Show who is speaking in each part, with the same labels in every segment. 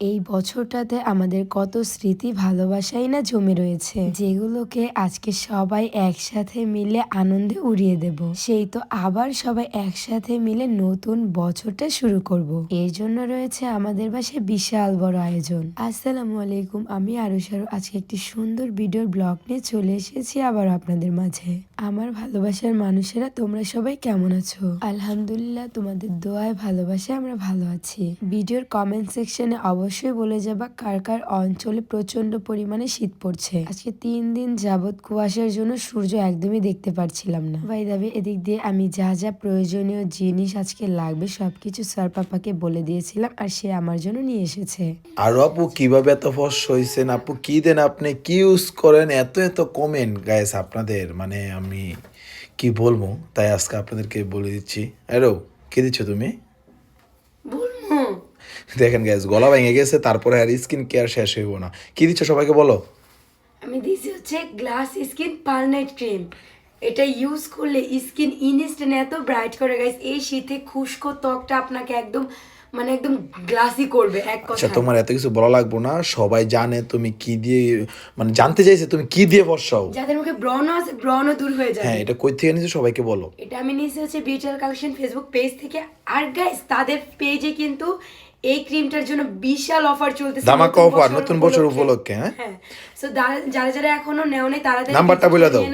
Speaker 1: এই বছরটাতে আমাদের কত স্মৃতি, ভালোবাসাই না জমে রয়েছে। যেগুলোকে আজকে সবাই একসাথে মিলে আনন্দে উড়িয়ে দেব। সেই তো আবার সবাই একসাথে মিলে নতুন বছরটা শুরু করব। এর জন্য রয়েছে আমাদের বাসায় বিশাল বড় আয়োজন। আসসালামু আলাইকুম, আমি আরুষারু আজকে একটি সুন্দর ভিডিওর ব্লগ নিয়ে চলে এসেছি আবার আপনাদের মাঝে। আমার ভালোবাসার মানুষেরা, তোমরা সবাই কেমন আছো? আলহামদুলিল্লাহ, তোমাদের দোয়ায় ভালোবাসায় আমরা ভালো আছি। ভিডিওর কমেন্ট সেকশনে অবশ্যই বলে যাবা কার কার অঞ্চলে প্রচণ্ড পরিমাণে শীত পড়ছে। আজকে তিন দিন যাবৎ কুয়াশার জন্য সূর্য একদমই দেখতে পারছিলাম না। ভাই দাবি এদিক দিয়ে আমি যা যা প্রয়োজনীয় জিনিস আজকে লাগবে সবকিছু স্যার পাপাকে বলে দিয়েছিলাম আর সে আমার জন্য নিয়ে এসেছে।
Speaker 2: আর আপু, কীভাবে এত ফস হয়েছেন আপু, কি দেন আপনি? কি ইউজ করেন? এত এত কমেন্ট গাইস আপনাদের। মানে আমি কি বলব? তাই আজকে আপনাদেরকে বলে দিচ্ছি। আরও কি দিচ্ছ তুমি? দেখেন গ্যাস গলা ভেঙে গেছে তারপরে আর স্কিন কেয়ার শেষ হইব না। কি দিচ্ছ সবাইকে বলো?
Speaker 3: আমি দিয়েছি হচ্ছে glass skin per night cream এটা ইউজ করলে স্কিন ইনস্ট্যান্ট এত ব্রাইট করে গাইস এই শীতে খুশকো ত্বকটা আপনাকে একদম মানে একদম গ্লাসি করবে এক
Speaker 2: আচ্ছা তোমার এত কিছু বলা লাগবো না সবাই জানে তুমি কি দিয়ে মানে জানতে চাইছে তুমি কি দিয়ে ফর্সাও
Speaker 3: যাদের মুখে ব্রণ আছে ব্রণও দূর হয়ে যায়
Speaker 2: হ্যাঁ এটা কই থেকে নিয়েছো সবাইকে বলো।
Speaker 3: এটা আমি নিয়েছি হচ্ছে বিউটিয়াল কালেকশন ফেসবুক পেজ থেকে। আর গাইস তাদের পেজে কিন্তু এই ক্রিমটার জন্য বিশাল অফার চলতেছে
Speaker 2: ধামাকা অফার নতুন বছর উপলক্ষে, হ্যাঁ?
Speaker 3: সো যারা যারা এখনও নেও নাই তারা
Speaker 2: নাম্বারটা বলে দাও।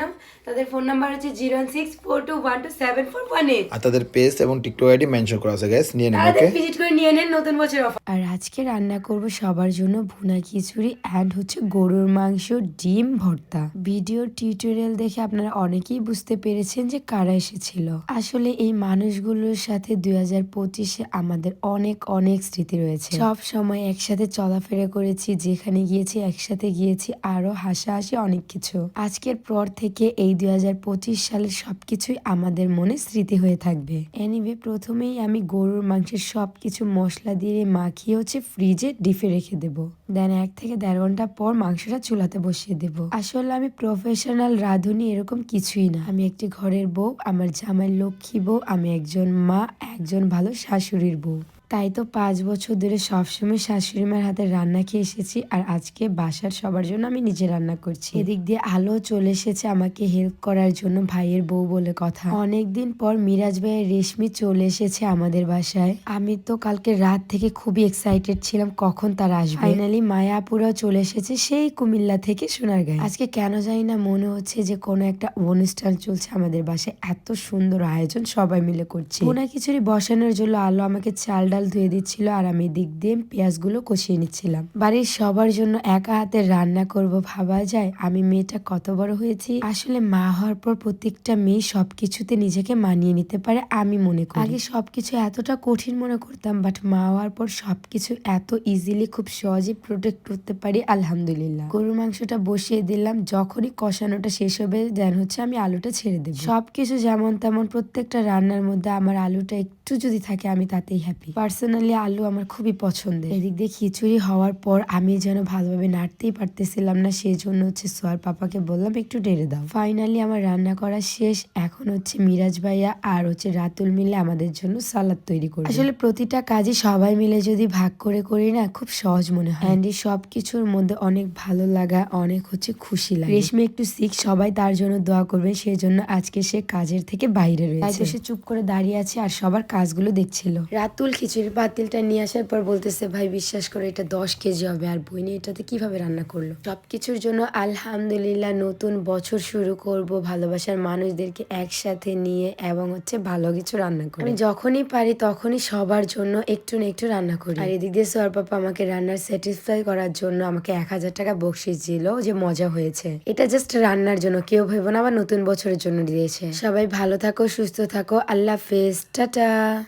Speaker 3: তাদের ফোন নাম্বার হচ্ছে zero one six four two one two seven four one eight.
Speaker 2: আর তাদের পেজ এবং টিকটক আইডি মেনশন করা আছে গ্যাস নিয়ে নেন ওকে
Speaker 3: ভিজিট করে নিয়ে নেন নতুন বছর অফার
Speaker 1: আর আজকে রান্না করব সবার জন্য ভুনা খিচুড়ি অ্যান্ড হচ্ছে গরুর মাংস ডিম ভর্তা। ভিডিওর টিউটোরিয়াল দেখে আপনারা অনেকেই বুঝতে পেরেছেন যে কারা এসেছিল। আসলে এই মানুষগুলোর সাথে দুই হাজার পঁচিশে আমাদের অনেক অনেক স্মৃতি রয়েছে। সব সময় একসাথে চলাফেরা করেছি যেখানে গিয়েছি একসাথে গিয়েছি আরও হাসাহাসি অনেক কিছু। আজকের পর থেকে এই দুই হাজার পঁচিশ সালের সবকিছুই আমাদের মনে স্মৃতি হয়ে থাকবে। এনিওয়ে প্রথমেই আমি গরুর মাংসের সবকিছু মশলা দিয়ে মাখিয়ে হচ্ছে ফ্রিজে ডিপে রেখে দেব। দেন এক থেকে দেড় ঘণ্টা পর মাংসটা চুলাতে বসিয়ে দেব। আসলে আমি প্রফেশনাল রাঁধুনি এরকম কিছুই না। আমি একটি ঘরের বউ, আমার জামাই লক্ষ্মী বউ, আমি একজন মা, একজন ভালো শাশুড়ির বউ। তাই তো পাঁচ বছর ধরে সবসময় শাশুড়ি মার হাতে রান্না খেয়ে এসেছি আর আজকে বাসার সবার জন্য আমি নিজে রান্না করছি। এদিক দিয়ে আলো চলে এসেছে আমাকে হেল্প করার জন্য ভাইয়ের বউ বলে কথা। অনেকদিন পর মিরাজ ভাইয়ের রেশমি চলে এসেছে আমাদের বাসায়। আমি তো কালকে রাত থেকে খুবই এক্সাইটেড ছিলাম কখন তারা আসবে। ফাইনালি মায়াপুরাও চলে এসেছে সেই কুমিল্লা থেকে সোনারগাঁয়ে। আজকে কেন জানি না মনে হচ্ছে যে কোনো একটা অনুষ্ঠান চলছে আমাদের বাসায়। এত সুন্দর আয়োজন সবাই মিলে করছে। ভুনা কিছুরই বসানোর জন্য আলো আমাকে চাল ডাল ধুয়ে দিচ্ছিল আর আমি দিক দিয়ে পেঁয়াজগুলো কষিয়ে নিচ্ছিলাম। বাড়ির সবার জন্য একা হাতে রান্না করব ভাবা যায়। আমি মেয়েটা কত বড় হয়েছি, আসলে মা হওয়ার পর প্রত্যেকটা মেয়ে সবকিছুতে নিজেকে মানিয়ে নিতে পারে আমি মনে করি। আগে সবকিছু এতটা কঠিন মনে করতাম বাট মা হওয়ার পর সবকিছু এত ইজিলি খুব সহজে প্রোটেক্ট করতে পারি, আলহামদুলিল্লাহ। গরুর মাংসটা বসিয়ে দিলাম, যখনই কষানোটা শেষ হবে দেন হচ্ছে আমি আলুটা ছেড়ে দেবো। সবকিছু যেমন তেমন প্রত্যেকটা রান্নার মধ্যে আমার আলুটা একটু যদি থাকে, আমি তাতেই হ্যাপি পার্সোনালি আলু আমার খুবই পছন্দের। এদিক দিয়ে খিচুড়ি হওয়ার পর আমি যেন ভালোভাবে নাড়তেই পারতেছিলাম না সেই জন্য হচ্ছে সোয়ার পাপাকে বললাম, একটু ডেড়ে দাও। ফাইনালি আমার রান্না করা শেষ। এখন হচ্ছে মিরাজ ভাইয়া আর হচ্ছে রাতুল মিলে আমাদের জন্য সালাদ তৈরি করবে। আসলে প্রতিটা কাজই সবাই মিলে যদি ভাগ করে করি না, খুব সহজ মনে হয়। অ্যান্ড সব কিছুর মধ্যে অনেক ভালো লাগা, অনেক হচ্ছে খুশি লাগে। রেশমি একটু শিখ সবাই তার জন্য দোয়া করবে সেই জন্য আজকে সে কাজের থেকে বাইরে রয়েছে। সে চুপ করে দাঁড়িয়ে আছে আর সবার কাজগুলো দেখছিল। রাতুল খিচুড়ি পাতিলটা নিয়ে আসার পর বলতেছে, ভাই, বিশ্বাস করে, এটা দশ কেজি হবে, আর বইনি এটাতে কীভাবে রান্না করল? সবকিছুর জন্য আলহামদুলিল্লাহ নতুন বছর শুরু করব, ভালোবাসার মানুষদেরকে একসাথে নিয়ে এবং হচ্ছে ভালো কিছু রান্না করি। আমি যখনই পারি তখনই সবার জন্য একটু না একটু রান্না করি। আর এদিক দিয়ে সোয়ার পাপা আমাকে রান্নার স্যাটিসফাই করার জন্য আমাকে এক হাজার টাকা বকশিস দিল যে মজা হয়েছে। এটা জাস্ট রান্নার জন্য, কেউ ভেবো না আবার নতুন বছরের জন্য দিয়েছে। সবাই ভালো থাকো, সুস্থ থাকো, আল্লাহ হাফেজ, টাটা। Dadah.